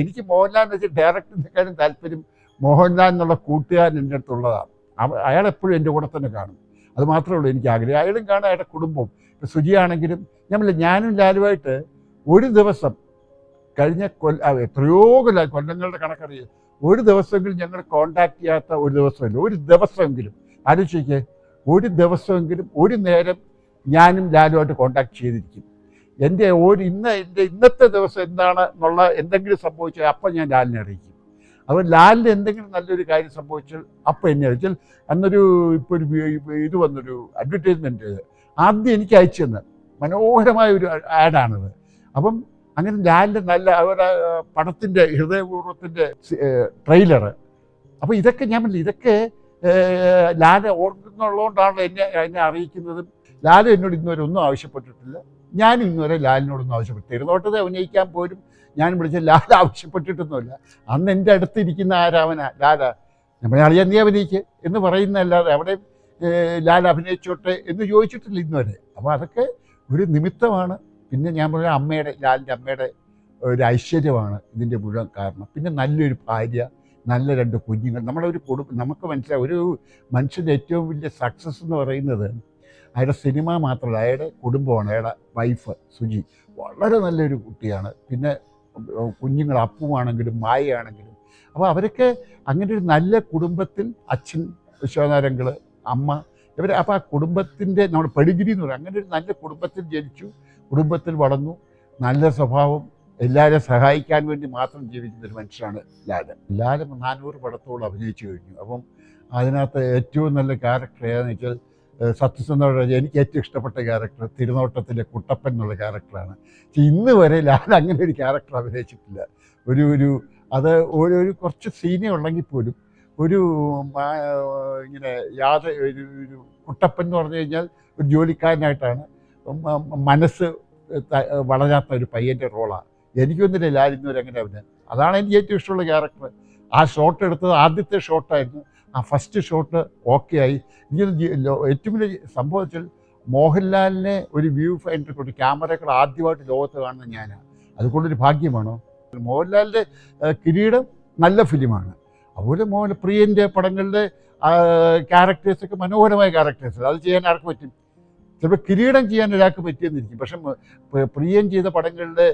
എനിക്ക് മോഹൻലാൽ എന്ന് വെച്ചാൽ ഡയറക്റ്റ് നിൽക്കാനും താല്പര്യം മോഹൻലാൽ എന്നുള്ള കൂട്ടുകാരൻ എന്റെ അടുത്തുള്ളതാണ്. അയാൾ എപ്പോഴും എന്റെ കൂടെ തന്നെ കാണും. അത് മാത്രമേ ഉള്ളൂ എനിക്ക് ആഗ്രഹം. അയാളും കാണും അയാളുടെ കുടുംബവും. ഇപ്പം സുജിയാണെങ്കിലും പറഞ്ഞില്ലേ, ഞാനും ലാലുമായിട്ട് ഒരു ദിവസം കഴിഞ്ഞ കൊല്ല എത്രയോ കൊല്ല കൊല്ലങ്ങളുടെ കണക്കറിയാം. ഒരു ദിവസമെങ്കിലും ഞങ്ങൾ കോണ്ടാക്ട് ചെയ്യാത്ത ഒരു ദിവസമില്ല. ഒരു ദിവസമെങ്കിലും. ആലോചിക്കേ ഒരു ദിവസമെങ്കിലും ഒരു നേരം ഞാനും ലാലുമായിട്ട് കോണ്ടാക്ട് ചെയ്തിരിക്കും. എന്റെ ഒരു ഇന്ന് എന്റെ ഇന്നത്തെ ദിവസം എന്താണ് എന്നുള്ള എന്തെങ്കിലും സംഭവിച്ചാൽ അപ്പം ഞാൻ ലാലിനെ അറിയിക്കും. അപ്പോൾ ലാലിന് എന്തെങ്കിലും നല്ലൊരു കാര്യം സംഭവിച്ചാൽ അപ്പം എന്നെ അറിയിച്ചാൽ അന്നൊരു ഇപ്പോൾ ഒരു ഇത് വന്നൊരു അഡ്വർടൈസ്മെന്റ് ആദ്യം എനിക്ക് അയച്ചു തന്നെ. മനോഹരമായ ഒരു ആഡാണത് അപ്പം അങ്ങനെ ലാലിന്റെ നല്ല അവരുടെ പടത്തിന്റെ ഹൃദയപൂർവത്തിന്റെ ട്രെയിലറ് അപ്പോൾ ഇതൊക്കെ ഞാൻ ഇതൊക്കെ ലാൽ ഓർക്കുന്നുള്ളതുകൊണ്ടാണ് എന്നെ എന്നെ അറിയിക്കുന്നതും. ലാലെ എന്നോട് ഇന്നുവരെ ഒന്നും ആവശ്യപ്പെട്ടിട്ടില്ല. ഞാനും ഇന്നുവരെ ലാലിനോടൊന്നും ആവശ്യപ്പെട്ടു തിരുതോട്ടത്തെ അഭിനയിക്കാൻ പോലും ഞാൻ വിളിച്ച ലാൽ ആവശ്യപ്പെട്ടിട്ടൊന്നുമില്ല. അന്ന് എന്റെ അടുത്തിരിക്കുന്ന ആരാവനാ ലാല നമ്മളെ അളിയാ നീ അഭിനയിക്ക് എന്ന് പറയുന്നതല്ലാതെ അവിടെ ലാൽ അഭിനയിച്ചോട്ടെ എന്ന് ചോദിച്ചിട്ടില്ല ഇന്നുവരെ. അപ്പോൾ അതൊക്കെ ഒരു നിമിത്തമാണ്. പിന്നെ ഞാൻ പറഞ്ഞ അമ്മയുടെ ലാലിന്റെ അമ്മയുടെ ഒരു ഐശ്വര്യമാണ് ഇതിന്റെ മുഴുവൻ കാരണം. പിന്നെ നല്ലൊരു ഭാര്യ നല്ല രണ്ട് കുഞ്ഞുങ്ങൾ. നമ്മളൊരു കുടുംബം നമുക്ക് മനസ്സിലാവും ഒരു മനുഷ്യന്റെ ഏറ്റവും വലിയ സക്സസ് എന്ന് പറയുന്നത് അയാളുടെ സിനിമ മാത്രമല്ല അയാളുടെ കുടുംബമാണ് അയാളുടെ വൈഫ് സുജി. വളരെ നല്ലൊരു കുട്ടിയാണ്. പിന്നെ കുഞ്ഞുങ്ങൾ അപ്പുവാണെങ്കിലും മായയാണെങ്കിലും. അപ്പോൾ അവരൊക്കെ അങ്ങനെ ഒരു നല്ല കുടുംബത്തിൽ അച്ഛൻ വിശ്വനാരങ്ങൾ അമ്മ ഇവർ അപ്പോൾ ആ കുടുംബത്തിന്റെ നമ്മുടെ പെടിഗിരി എന്ന് പറയും. അങ്ങനെ ഒരു നല്ല കുടുംബത്തിൽ ജനിച്ചു കുടുംബത്തിൽ വളർന്നു. നല്ല സ്വഭാവം എല്ലാവരെയും സഹായിക്കാൻ വേണ്ടി മാത്രം ജീവിക്കുന്ന ഒരു മനുഷ്യനാണ് ലാലൻ. ലാലൻ നാനൂറ് പടത്തോളം അഭിനയിച്ചു കഴിഞ്ഞു. അപ്പം അതിനകത്ത് ഏറ്റവും നല്ല ക്യാരക്ടർ ഏതാണെന്ന് വെച്ചാൽ ഏഹ് സത്യസന്ധമായ എനിക്ക് ഏറ്റവും ഇഷ്ടപ്പെട്ട ക്യാരക്ടർ തിരുനോട്ടത്തിലെ കുട്ടപ്പൻ എന്നുള്ള ക്യാരക്ടറാണ് പക്ഷെ ഇന്ന് വരെ ലാൽ അങ്ങനെ ഒരു ക്യാരക്ടർ അഭിനയിച്ചിട്ടില്ല. ഒരു ഒരു അത് ഒരു ഒരു കുറച്ച് സീനേ ഉണ്ടെങ്കിൽ പോലും ഒരു ഇങ്ങനെ യാത ഒരു ഒരു കുട്ടപ്പൻ എന്ന് പറഞ്ഞു കഴിഞ്ഞാൽ ഒരു ജോലിക്കാരനായിട്ടാണ് മനസ്സ് വളരാത്ത ഒരു പയ്യന്റെ റോളാണ് എനിക്കൊന്നില്ല ലാൽ ഇന്നുവരെ അങ്ങനെ അഭിനയം അതാണ് എനിക്ക് ഏറ്റവും ഇഷ്ടമുള്ള ക്യാരക്ടർ ആ ഷോട്ട് എടുത്തത് ആദ്യത്തെ ഷോട്ടായിരുന്നു ആ ഫസ്റ്റ് ഷോട്ട് ഓക്കെ ആയി. എനിക്കൊന്ന് ഏറ്റവും വലിയ സംഭവത്തിൽ മോഹൻലാലിനെ ഒരു വ്യൂ ഫൈൻഡർ കൊണ്ട് ക്യാമറകൾ ആദ്യമായിട്ട് ലോകത്ത് കാണുന്ന ഞാനാണ് അതുകൊണ്ടൊരു ഭാഗ്യമാണോ മോഹൻലാലിന്റെ കിരീടം നല്ല ഫിലിമാണ് അതുപോലെ മോഹൻ പ്രിയന്റെ പടങ്ങളിലെ ക്യാരക്ടേഴ്സൊക്കെ മനോഹരമായ ക്യാരക്ടേഴ്സ് അത് ചെയ്യാൻ ആർക്ക് പറ്റും? ചിലപ്പോൾ കിരീടം ചെയ്യാൻ ഒരാൾക്ക് പറ്റിയെന്നിരിക്കും. പക്ഷെ പ്രിയൻ ചെയ്ത പടങ്ങളിലെ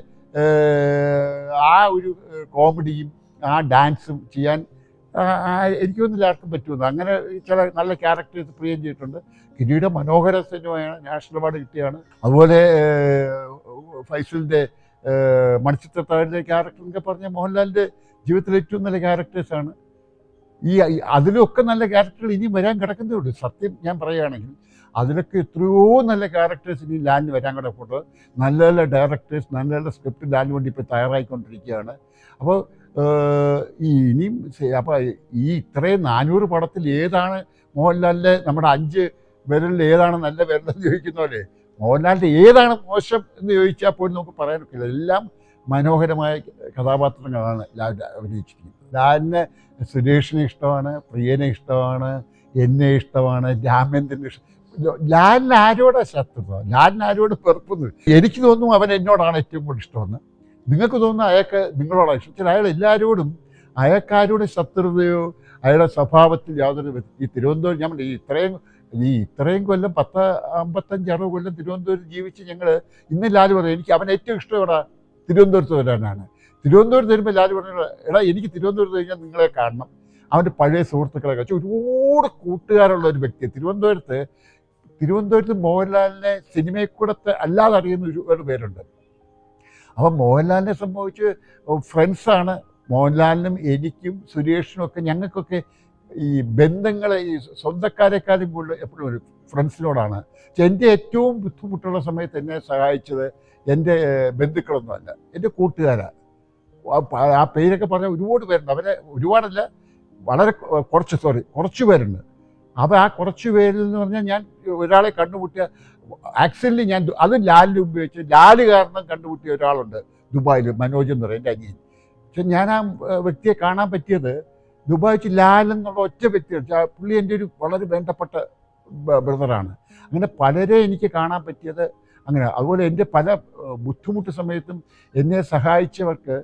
ആ ഒരു കോമഡിയും ആ ഡാൻസും ചെയ്യാൻ ആ, തോന്നുന്നില്ല ആർക്കും പറ്റുമെന്ന്. അങ്ങനെ ചില നല്ല ക്യാരക്ടേഴ്സ് പ്രിയം ചെയ്തിട്ടുണ്ട്. കിരീട മനോഹര സിനിമയാണ് നാഷണൽ അവാർഡ് കിട്ടിയാണ്. അതുപോലെ ഫൈസലിന്റെ മണിച്ചിത്രത്താഴിലെ ക്യാരക്ടർ എന്നൊക്കെ പറഞ്ഞ മോഹൻലാലിന്റെ ജീവിതത്തിലെ ഏറ്റവും നല്ല ക്യാരക്ടേഴ്സാണ് ഈ അതിലൊക്കെ നല്ല ക്യാരക്ടറുകൾ ഇനി വരാൻ കിടക്കുന്നേ ഉള്ളൂ. സത്യം ഞാൻ പറയുകയാണെങ്കിൽ അതിലൊക്കെ എത്രയോ നല്ല ക്യാരക്ടേഴ്സ് ഇനി ലാലിന് വരാൻ കിടപ്പുണ്ട്. നല്ല നല്ല ഡയറക്ടേഴ്സ് നല്ല നല്ല സ്ക്രിപ്റ്റ് ലാലിന് വേണ്ടി ഇപ്പോൾ തയ്യാറായിക്കൊണ്ടിരിക്കുകയാണ്. അപ്പോൾ ഇനിയും അപ്പോൾ ഈ ഇത്രയും നാനൂറ് പടത്തിൽ ഏതാണ് മോഹൻലാലിന്റെ നമ്മുടെ അഞ്ച് വിരലിൽ ഏതാണ് നല്ല വിരലെന്ന് ചോദിക്കുന്ന പോലെ മോഹൻലാലിന്റെ ഏതാണ് മോശം എന്ന് ചോദിച്ചാൽ പോലും നമുക്ക് പറയാൻ പറ്റില്ല. എല്ലാം മനോഹരമായ കഥാപാത്രങ്ങളാണ് ലാൽ അഭിനയിച്ചിരിക്കുന്നത്. ലാലിനെ സുരേഷിനെ ഇഷ്ടമാണ് പ്രിയനെ ഇഷ്ടമാണ് എന്നെ ഇഷ്ടമാണ് രാമേന്ദ്രനെ ഇഷ്ടം ലാലിന് ആരോടാ ശത്രുത? ലാലിന് ആരോട് വെറുപ്പൊന്നും? എനിക്ക് തോന്നുന്നു അവൻ എന്നോടാണ് ഏറ്റവും കൂടുതൽ ഇഷ്ടമെന്ന്. നിങ്ങൾക്ക് തോന്നുന്ന അയാൾക്ക് നിങ്ങളോട് പക്ഷേ അയാൾ എല്ലാവരോടും അയാൾക്കാരുടെ ശത്രുതയോ അയാളുടെ സ്വഭാവത്തിൽ യാതൊരു ഈ തിരുവനന്തപുരം ഞാൻ ഈ ഇത്രയും ഈ ഇത്രയും കൊല്ലം പത്ത് അമ്പത്തഞ്ച് അറുപത് കൊല്ലം തിരുവനന്തപുരം ജീവിച്ച് ഞങ്ങൾ ഇന്ന് ലാൽ പറയും എനിക്ക് അവൻ ഏറ്റവും ഇഷ്ടം ഇവിടെ തിരുവനന്തപുരത്ത് വരാനാണ്. തിരുവനന്തപുരത്ത് വരുമ്പോൾ ലാൽ പറഞ്ഞു എടാ എനിക്ക് തിരുവനന്തപുരത്ത് കഴിഞ്ഞാൽ നിങ്ങളെ കാണണം. അവന്റെ പഴയ സുഹൃത്തുക്കളെ വെച്ച് ഒരുപാട് കൂട്ടുകാരുള്ള ഒരു വ്യക്തി. തിരുവനന്തപുരത്ത് തിരുവനന്തപുരത്ത് മോഹൻലാലിനെ സിനിമയിൽ കൂടെ അല്ലാതെ അറിയുന്ന ഒരുപാട് പേരുണ്ട്. അപ്പം മോഹൻലാലിനെ സംബന്ധിച്ച് ഫ്രണ്ട്സാണ് മോഹൻലാലിനും എനിക്കും സുരേഷിനും ഒക്കെ ഞങ്ങൾക്കൊക്കെ ഈ ബന്ധങ്ങളെ ഈ സ്വന്തക്കാരെക്കാളും കൂടുതൽ എപ്പോഴും ഒരു ഫ്രണ്ട്സിനോടാണ് എന്റെ ഏറ്റവും ബുദ്ധിമുട്ടുള്ള സമയത്ത് എന്നെ സഹായിച്ചത് എന്റെ ബന്ധുക്കളൊന്നുമല്ല. എന്റെ കൂട്ടുകാരാണ് ആ പേരൊക്കെ പറഞ്ഞ ഒരുപാട് പേരുണ്ട്. അവരെ ഒരുപാടല്ല വളരെ കുറച്ച് സോറി കുറച്ച് പേരുണ്ട്. അപ്പോൾ ആ കുറച്ച് പേരിൽ എന്ന് പറഞ്ഞാൽ ഞാൻ ഒരാളെ കണ്ടുമുട്ടിയ ആക്സിഡന്റ് ഞാൻ അത് ലാലിൽ ഉപയോഗിച്ച് ലാൽ കാരണം കണ്ടുമുട്ടിയ ഒരാളുണ്ട് ദുബായിൽ മനോജ് എന്ന് പറയും എന്റെ അനിയൻ. പക്ഷെ ഞാൻ ആ വ്യക്തിയെ കാണാൻ പറ്റിയത് ദുബായ് വെച്ച് ലാൽ എന്നുള്ള ഒറ്റ വ്യക്തിയാണ്. പുള്ളി എന്റെ ഒരു വളരെ വേണ്ടപ്പെട്ട ബ്രദറാണ്. അങ്ങനെ പലരെ എനിക്ക് കാണാൻ പറ്റിയത് അങ്ങനെ. അതുപോലെ എന്റെ പല ബുദ്ധിമുട്ട് സമയത്തും എന്നെ സഹായിച്ചവർക്ക്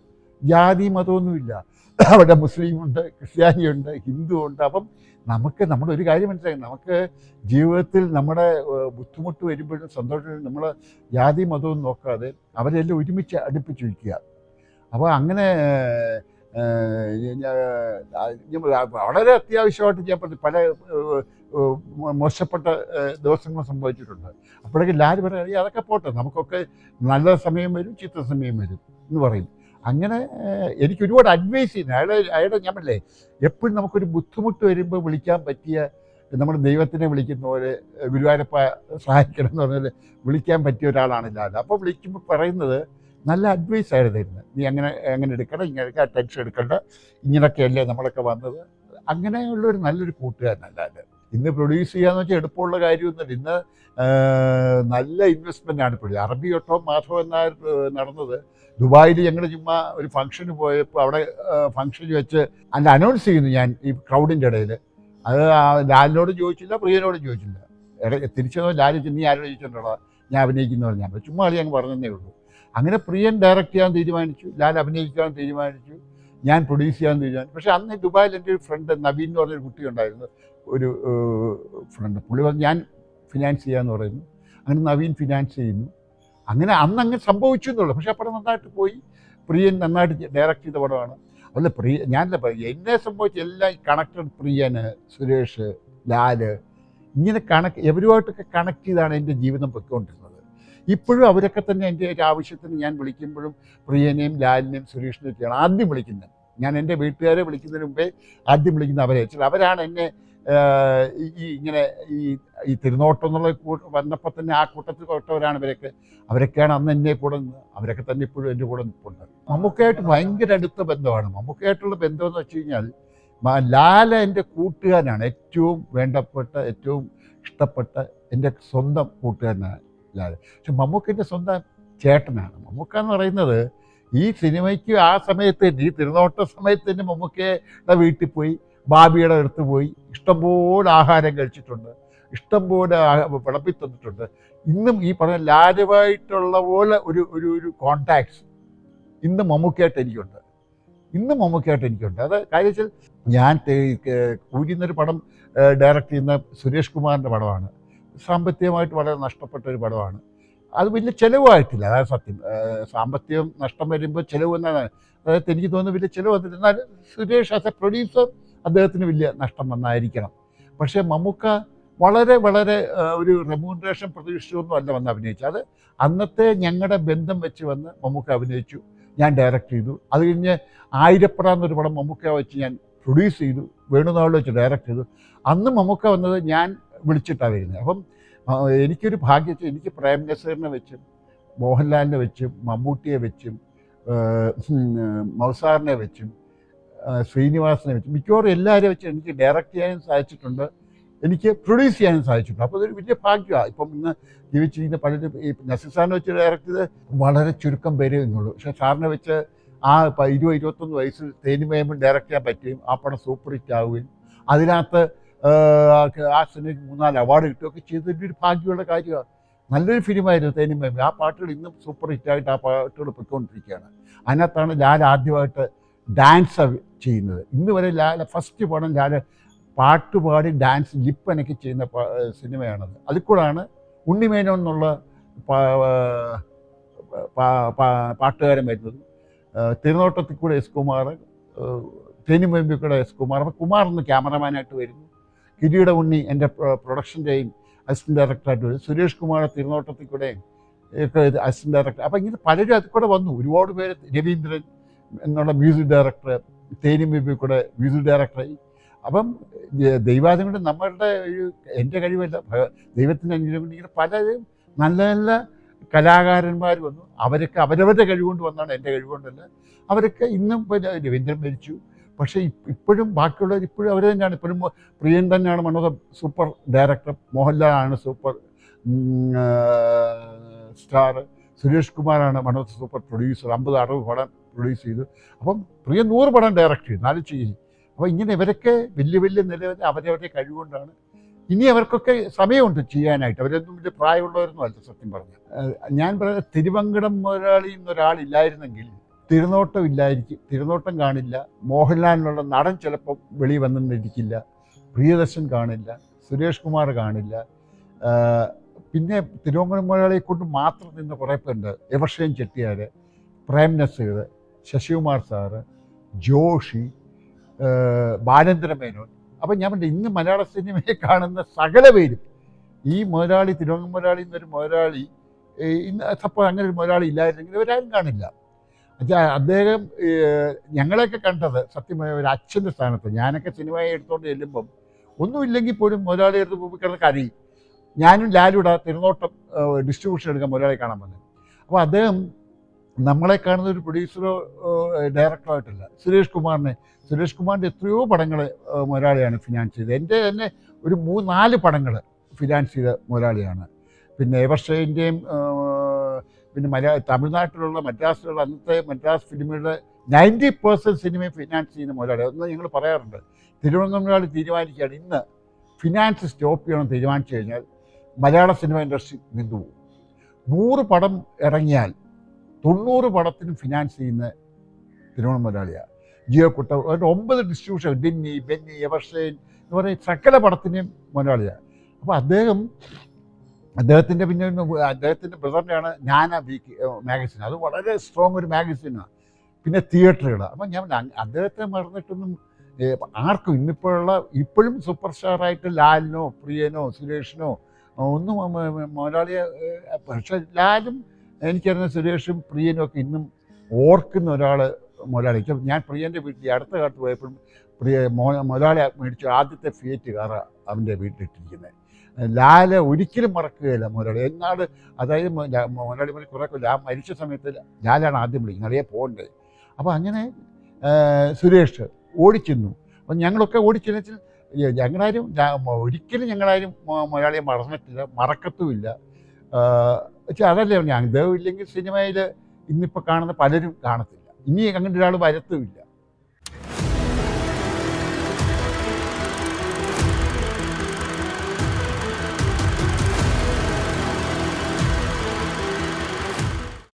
ജാതി മതമൊന്നുമില്ല അവിടെ മുസ്ലിമുണ്ട് ക്രിസ്ത്യാനിയുണ്ട് ഹിന്ദു ഉണ്ട് അപ്പം നമുക്ക് നമ്മുടെ ഒരു കാര്യം മനസ്സിലായി. നമുക്ക് ജീവിതത്തിൽ നമ്മുടെ ബുദ്ധിമുട്ട് വരുമ്പോഴും സന്തോഷം നമ്മൾ ജാതി മതവും നോക്കാതെ അവരെല്ലാം ഒരുമിച്ച് അടുപ്പിച്ച് വയ്ക്കുക അപ്പോൾ അങ്ങനെ വളരെ അത്യാവശ്യമായിട്ട് ഞാൻ പല മോശപ്പെട്ട ദിവസങ്ങൾ സംഭവിച്ചിട്ടുണ്ട്. അപ്പോഴേക്കും ലാൽ പറയാം അതൊക്കെ പോട്ടെ. നമുക്കൊക്കെ നല്ല സമയം വരും ചീത്ത സമയം വരും എന്ന് പറയും. അങ്ങനെ എനിക്ക് ഒരുപാട് അഡ്വൈസ് ചെയ്യുന്നു. അയാളെ അയാളെ ഞാൻ പറഞ്ഞില്ലേ എപ്പോഴും നമുക്കൊരു ബുദ്ധിമുട്ട് വരുമ്പോൾ വിളിക്കാൻ പറ്റിയ നമ്മൾ ദൈവത്തിനെ വിളിക്കുന്ന പോലെ ഗുരുവായൂരപ്പ സഹായിക്കണം എന്ന് പറഞ്ഞാൽ വിളിക്കാൻ പറ്റിയ ഒരാളാണ് ലാൽ അപ്പോൾ വിളിക്കുമ്പോൾ പറയുന്നത് നല്ല അഡ്വൈസ് ആയിരുന്നു തരുന്നത്. നീ അങ്ങനെ അങ്ങനെ എടുക്കണം ഇങ്ങനെ ടെൻഷൻ എടുക്കണ്ട ഇങ്ങനെയൊക്കെയല്ലേ നമ്മളൊക്കെ വന്നത്. അങ്ങനെയുള്ളൊരു നല്ലൊരു കൂട്ടുകാരനല്ല ഇന്ന് പ്രൊഡ്യൂസ് ചെയ്യാന്ന് വെച്ചാൽ എളുപ്പമുള്ള കാര്യമൊന്നുമില്ല. ഇന്ന് നല്ല ഇൻവെസ്റ്റ്മെന്റ് ആണ് ഇപ്പോൾ അറബി ഒട്ടോ മാധവൻ നായർ നടന്നത്. ദുബായിൽ ഞങ്ങൾ ചുമ്മാ ഒരു ഫംഗ്ഷന് പോയപ്പോൾ അവിടെ ഫംഗ്ഷനിൽ വെച്ച് അതിന്റെ അനൗൺസ് ചെയ്യുന്നു ഞാൻ ഈ ക്രൗഡിന്റെ ഇടയിൽ അത് ലാലിനോടും ചോദിച്ചില്ല പ്രിയനോടും ചോദിച്ചില്ല. തിരിച്ചതോ ലാലി നീ ആരോട് ചോദിച്ചിട്ടുണ്ടോ? ഞാൻ അഭിനയിക്കുന്നു പറഞ്ഞു. ഞാൻ ചുമ്മാ അത് ഞങ്ങൾ പറഞ്ഞതേ ഉള്ളൂ. അങ്ങനെ പ്രിയൻ ഡയറക്റ്റ് ചെയ്യാൻ തീരുമാനിച്ചു. ലാൽ അഭിനയിക്കാൻ തീരുമാനിച്ചു. ഞാൻ പ്രൊഡ്യൂസ് ചെയ്യാൻ വിചാരിച്ചു. പക്ഷേ അന്ന് ദുബായിൽ എന്റെ ഒരു ഫ്രണ്ട് നവീൻ എന്ന് പറഞ്ഞൊരു കുട്ടി ഉണ്ടായിരുന്നു. ഒരു ഫ്രണ്ട് പുള്ളി പറഞ്ഞു ഞാൻ ഫിനാൻസ് ചെയ്യാന്ന് പറയുന്നു. അങ്ങനെ നവീൻ ഫിനാൻസ് ചെയ്യുന്നു. അങ്ങനെ അന്ന് അങ്ങ് സംഭവിച്ചു എന്നുള്ളൂ. പക്ഷേ അപ്പോൾ നന്നായിട്ട് പോയി. പ്രിയൻ നന്നായിട്ട് ഡയറക്റ്റ് ചെയ്ത പടമാണ്. അല്ല പ്രിയ ഞാനല്ല എന്നെ സംഭവിച്ച എല്ലാം കണക്റ്റഡ് പ്രിയന് സുരേഷ് ലാൽ ഇങ്ങനെ കണക്ട് എവരുമായിട്ടൊക്കെ കണക്ട് ചെയ്താണ് എന്റെ ജീവിതം പൊയ്ക്കൊണ്ടിരുന്നത്. ഇപ്പോഴും അവരൊക്കെ തന്നെ എന്റെ ഒരു ആവശ്യത്തിന് ഞാൻ വിളിക്കുമ്പോഴും പ്രിയനെയും ലാലിനെയും സുരേഷിനെയൊക്കെയാണ് ആദ്യം വിളിക്കുന്നത്. ഞാൻ എന്റെ വീട്ടുകാരെ വിളിക്കുന്നതിന് മുമ്പേ ആദ്യം വിളിക്കുന്ന അവരെ വെച്ചാൽ അവരാണ് എന്നെ ഈ- ഇങ്ങനെ ഈ ഈ തിരുനോട്ടം എന്നുള്ള വന്നപ്പോൾ തന്നെ ആ കൂട്ടത്തിൽ കൊട്ടവരാണ് ഇവരൊക്കെ. അവരൊക്കെയാണ് അന്ന് എന്നെ കൂടെ അവരൊക്കെ തന്നെ ഇപ്പോഴും എന്റെ കൂടെ നിൽപ്പുണ്ട്. മമ്മൂക്കയായിട്ട് ഭയങ്കര അടുത്ത ബന്ധമാണ്. മമ്മൂക്കയായിട്ടുള്ള ബന്ധം എന്ന് വെച്ച് കഴിഞ്ഞാൽ ലാല എന്റെ കൂട്ടുകാരനാണ്. ഏറ്റവും വേണ്ടപ്പെട്ട ഏറ്റവും ഇഷ്ടപ്പെട്ട എന്റെ സ്വന്തം കൂട്ടുകാരനാണ്. ലാല പക്ഷെ മമ്മൂക്കിന്റെ സ്വന്തം ചേട്ടനാണ്. മമ്മൂക്ക എന്ന് പറയുന്നത് ഈ സിനിമയ്ക്ക് ആ സമയത്ത് തന്നെ, ഈ തിരുനോട്ട സമയത്ത് തന്നെ മമ്മൂക്കയുടെ വീട്ടിൽ പോയി ബാബിയുടെ അടുത്ത് പോയി ഇഷ്ടംപോലെ ആഹാരം കഴിച്ചിട്ടുണ്ട്. ഇഷ്ടംപോലെ വിളമ്പി തന്നിട്ടുണ്ട് ഇന്നും ഈ പറഞ്ഞ ലാരവായിട്ടുള്ള പോലെ ഒരു ഒരു ഒരു കോണ്ടാക്ട്സ് ഇന്ന് മമ്മൂക്കയായിട്ട് എനിക്കുണ്ട്. ഇന്ന് മമ്മൂക്കയായിട്ട് എനിക്കുണ്ട്. അത് കാര്യം വെച്ചാൽ ഞാൻ കൂരി എന്നൊരു പടം ഡയറക്റ്റ് ചെയ്യുന്ന സുരേഷ് കുമാറിന്റെ പടമാണ്. സാമ്പത്തികമായിട്ട് വളരെ നഷ്ടപ്പെട്ട ഒരു പടമാണ്. അത് വലിയ ചിലവായിട്ടില്ല അതായത് സത്യം. സാമ്പത്തികം നഷ്ടം വരുമ്പോൾ ചിലവ് എന്നാണ് അതായത് എനിക്ക് തോന്നുന്നു വലിയ ചിലവ് വന്നില്ല എന്നാൽ സുരേഷ് ആസ് എ പ്രൊഡ്യൂസർ അദ്ദേഹത്തിന് വലിയ നഷ്ടം വന്നായിരിക്കണം. പക്ഷേ മമ്മൂക്ക വളരെ വളരെ ഒരു റെമ്യൂണറേഷൻ പ്രതീക്ഷിച്ചൊന്നും അല്ല വന്ന് അഭിനയിച്ചു അത് അന്നത്തെ ഞങ്ങളുടെ ബന്ധം വെച്ച് വന്ന് മമ്മൂക്ക അഭിനയിച്ചു ഞാൻ ഡയറക്റ്റ് ചെയ്തു. അത് കഴിഞ്ഞ് ആയിരപ്പട എന്നൊരു പടം മമ്മൂക്ക വെച്ച് ഞാൻ പ്രൊഡ്യൂസ് ചെയ്തു വേണുനാളിൽ വെച്ച് ഡയറക്റ്റ് ചെയ്തു. അന്ന് മമ്മൂക്ക വന്നത് ഞാൻ വിളിച്ചിട്ടാണ് വരുന്നത്. അപ്പം എനിക്കൊരു ഭാഗ്യം വെച്ചാൽ എനിക്ക് പ്രേം നസീറിനെ വെച്ചും മോഹൻലാലിനെ വെച്ചും മമ്മൂട്ടിയെ വെച്ചും മൗസാറിനെ വെച്ചും ശ്രീനിവാസിനെ വെച്ചും മിക്കവാറും എല്ലാവരെയും വെച്ച് എനിക്ക് ഡയറക്റ്റ് ചെയ്യാനും സാധിച്ചിട്ടുണ്ട്. എനിക്ക് പ്രൊഡ്യൂസ് ചെയ്യാനും സാധിച്ചിട്ടുണ്ട്. അപ്പോൾ അതൊരു വലിയ ഭാഗ്യമാണ്. ഇപ്പം ഇന്ന് ജീവിച്ചിരിക്കുന്ന പലരും ഈ നസീസാറിനെ വെച്ച് ഡയറക്റ്റ് ചെയ്ത് വളരെ ചുരുക്കം പേരേ എന്നുള്ളൂ പക്ഷേ സാറിനെ വെച്ച് ആ ഇരുപത് ഇരുപത്തൊന്ന് വയസ്സിൽ തേനിമയമ്പം ഡയറക്റ്റ് ചെയ്യാൻ പറ്റുകയും ആ പടം സൂപ്പർ ഹിറ്റ് ആവുകയും അതിനകത്ത് ആ സിനിമയ്ക്ക് മൂന്നാൽ അവാർഡ് കിട്ടുകയൊക്കെ ചെയ്തതിന്റെ ഒരു ഭാഗ്യമുള്ള കാര്യമാണ്. നല്ലൊരു ഫിലിമായിരുന്നു തേനിമേമി ആ പാട്ടുകൾ ഇന്നും സൂപ്പർ ഹിറ്റായിട്ട് ആ പാട്ടുകൾ പൊയ്ക്കൊണ്ടിരിക്കുകയാണ്. അതിനകത്താണ് ലാൽ ആദ്യമായിട്ട് ഡാൻസ് ചെയ്യുന്നത്. ഇന്ന് വരെ ലാൽ ഫസ്റ്റ് പടം ലാൽ പാട്ട് പാടി ഡാൻസ് ലിപ്പ് എനിക്ക് ചെയ്യുന്ന സിനിമയാണത്. അതിൽ കൂടാണ് ഉണ്ണിമേനോ എന്നുള്ള പാട്ടുകാരൻ വരുന്നത്. തിരുനോട്ടത്തിൽ കൂടെ എസ് കുമാർ തേനിമേമ്പിക്കൂടെ കൂടെ എസ് കുമാർ. അപ്പോൾ കുമാർ എന്ന് ക്യാമറമാനായിട്ട് വരുന്നു. കിരീട ഉണ്ണി എന്റെ പ്രൊഡക്ഷന്റെയും അസിസ്റ്റന്റ് ഡയറക്ടറായിട്ട് വരും. സുരേഷ് കുമാർ തിരുനോട്ടത്തിൽ കൂടെ ഒക്കെ അസിസ്റ്റന്റ് ഡയറക്ടർ അപ്പോൾ ഇങ്ങനെ പലരും അതിൽ കൂടെ വന്നു. ഒരുപാട് പേര് രവീന്ദ്രൻ എന്നുള്ള മ്യൂസിക് ഡയറക്ടർ തേനി തേനിമമ്പിൽ കൂടെ മ്യൂസിക് ഡയറക്ടറായി അപ്പം ദൈവാദം കൊണ്ട് നമ്മളുടെ ഒരു എന്റെ കഴിവല്ല ദൈവത്തിന്റെ അനുഗ്രഹം കൊണ്ട് ഇങ്ങനെ പലരും നല്ല നല്ല കലാകാരന്മാർ വന്നു. അവരൊക്കെ അവരവരുടെ കഴിവുകൊണ്ട് വന്നാണ് എന്റെ കഴിവുകൊണ്ടല്ല. അവരൊക്കെ ഇന്നും രവീന്ദ്രൻ മരിച്ചു. പക്ഷേ ഇപ്പോഴും ബാക്കിയുള്ളവർ ഇപ്പോഴും അവർ തന്നെയാണ്. ഇപ്പോഴും പ്രിയൻ തന്നെയാണ് ദ സൂപ്പർ ഡയറക്ടർ. മോഹൻലാലാണ് സൂപ്പർ സ്റ്റാർ. സുരേഷ് കുമാറാണ് ദ സൂപ്പർ പ്രൊഡ്യൂസർ. അമ്പത് അറുപത് പടം പ്രൊഡ്യൂസ് ചെയ്തു. അപ്പം പ്രിയ നൂറ് പടം ഡയറക്റ്റ് ചെയ്തു. നാല് ചെയ്യും അപ്പോൾ ഇങ്ങനെ ഇവരൊക്കെ വലിയ വലിയ നിലവിൽ അവരവരുടെ കഴിവുകൊണ്ടാണ്. ഇനി അവർക്കൊക്കെ സമയമുണ്ട് ചെയ്യാനായിട്ട്. അവരൊന്നും വലിയ പ്രായമുള്ളവരൊന്നും അല്ല സത്യം പറഞ്ഞാൽ ഞാൻ പറയുന്നത് തിരുവങ്കടം മുതലാളി എന്നൊരാളില്ലായിരുന്നെങ്കിൽ തിരുനോട്ടം ഇല്ലായിരിക്കും തിരുനോട്ടം കാണില്ല. മോഹൻലാലിനുള്ള നടൻ ചിലപ്പം വെളി വന്നിരിക്കില്ല. പ്രിയദർശൻ കാണില്ല സുരേഷ് കുമാർ കാണില്ല. പിന്നെ തിരുവനന്തപുരം കൊണ്ട് മാത്രം നിന്ന് കുറേ പേരുണ്ട്. എവർഷയൻ ചെട്ടിയാർ പ്രേം നസീർ ശശികുമാർ സാറ് ജോഷി ബാലേന്ദ്ര മേനോൻ. അപ്പം ഞാൻ പറഞ്ഞു ഇന്ന് മലയാള സിനിമയെ കാണുന്ന സകല പേരും ഈ മുതലാളി തിരുവനന്തപുരം മുതലാളി എന്നൊരു മുതലാളി ഇന്ന് സപ്പോൾ അങ്ങനെ ഒരു മുതലാളി ഇല്ലായിരുന്നെങ്കിൽ ഇവരാരും കാണില്ല. അദ്ദേഹം ഞങ്ങളെയൊക്കെ കണ്ടത് സത്യമായ ഒരു അച്ഛന്റെ സ്ഥാനത്ത്. ഞാനൊക്കെ സിനിമയെ എടുത്തുകൊണ്ട് ചെല്ലുമ്പം ഒന്നുമില്ലെങ്കിൽ പോലും മുതലാളി എടുത്ത് മുമ്പിൽ കിടന്ന് കരയും. ഞാനും ലാലൂടെ തിരുനോട്ടം ഡിസ്ട്രിബ്യൂഷൻ എടുക്കാൻ മുതലാളി കാണാൻ വന്നത് അപ്പോൾ അദ്ദേഹം നമ്മളെ കാണുന്ന ഒരു പ്രൊഡ്യൂസറോ ഡയറക്ടറോ ആയിട്ടല്ല സുരേഷ് കുമാറിനെ. സുരേഷ് കുമാറിന്റെ എത്രയോ പടങ്ങൾ മുതലാളിയാണ് ഫിനാൻസ് ചെയ്തത്. എന്റെ തന്നെ ഒരു മൂന്ന് നാല് പടങ്ങൾ ഫിനാൻസ് ചെയ്ത മുതലാളിയാണ്. പിന്നെ എവർഷേന്റെയും പിന്നെ മലയാള തമിഴ്നാട്ടിലുള്ള മദ്രാസിലുള്ള അന്നത്തെ മദ്രാസ് ഫിലിമുകളുടെ നയന്റി പേഴ്സന്റ് സിനിമയെ ഫിനാൻസ് ചെയ്യുന്ന മുതലാളി. അതൊന്നും ഞങ്ങൾ പറയാറുണ്ട്. തിരുവനന്തപുരം തീരുമാനിക്കുകയാണ്. ഇന്ന് ഫിനാൻസ് സ്റ്റോപ്പ് ചെയ്യണം തീരുമാനിച്ചു കഴിഞ്ഞാൽ മലയാള സിനിമ ഇൻഡസ്ട്രി നിന്നുപോകും നൂറ് പടം ഇറങ്ങിയാൽ തൊണ്ണൂറ് പടത്തിനും ഫിനാൻസ് ചെയ്യുന്ന തിരുവനന്തപുരം മുതലാളിയാണ് ജിയോ കുട്ട ഒരു ഒമ്പത് ഡിസ്ട്രിബ്യൂഷൻ ബെന്നി ബെന്നി എവർഷൈൻ എന്ന് പറയുന്ന സകല പടത്തിന്റെയും മുതലാളിയാണ് അപ്പോൾ അദ്ദേഹം അദ്ദേഹത്തിന്റെ പിന്നെ അദ്ദേഹത്തിന്റെ ബ്രദറിന്റെയാണ് ജ്ഞാന വീക്ക് മാഗസിൻ അത് വളരെ സ്ട്രോങ് ഒരു മാഗസിനാണ് പിന്നെ തിയേറ്ററുകൾ അപ്പം ഞാൻ അദ്ദേഹത്തെ മറന്നിട്ടൊന്നും ആർക്കും ഇന്നിപ്പോഴുള്ള ഇപ്പോഴും സൂപ്പർ സ്റ്റാറായിട്ട് ലാലിനോ പ്രിയനോ സുരേഷിനോ ഒന്നും മ- മ- മുതലാളിയെ പക്ഷെ ലാലും എനിക്കറിയുന്ന സുരേഷും പ്രിയനും ഒക്കെ ഇന്നും ഓർക്കുന്ന ഒരാൾ ഇപ്പം ഞാൻ പ്രിയന്റെ വീട്ടിൽ അടുത്ത കാലത്ത് പോയപ്പോഴും പ്രിയ മോ മുതലാളി മേടിച്ച ആദ്യത്തെ ഫിയറ്റ് കാറാണ് അവന്റെ വീട്ടിലിട്ടിരിക്കുന്നത് ലാൽ ഒരിക്കലും മറക്കുകയില്ല മുരളി എന്നാട് അതായത് മുരളി മുരളി കുറേ ലാ മരിച്ച സമയത്ത് ലാലാണ് ആദ്യം വിളിക്കുന്നത്. അറിയാൻ പോകണ്ടേ. അപ്പോൾ അങ്ങനെ സുരേഷ് ഓടിച്ചെന്നു. അപ്പം ഞങ്ങളൊക്കെ ഓടിച്ചെന്നു ഞങ്ങളാരും ഒരിക്കലും ഞങ്ങളാരും മലയാളിയെ മറന്നിട്ടില്ല മറക്കത്തുമില്ല. പക്ഷെ അതല്ലേ ഞാൻ അദ്ദേഹം ഇല്ലെങ്കിൽ സിനിമയിൽ ഇന്നിപ്പോൾ കാണുന്ന പലരും കാണത്തില്ല. ഇനി അങ്ങനെ ഒരാൾ വരത്തുമില്ല.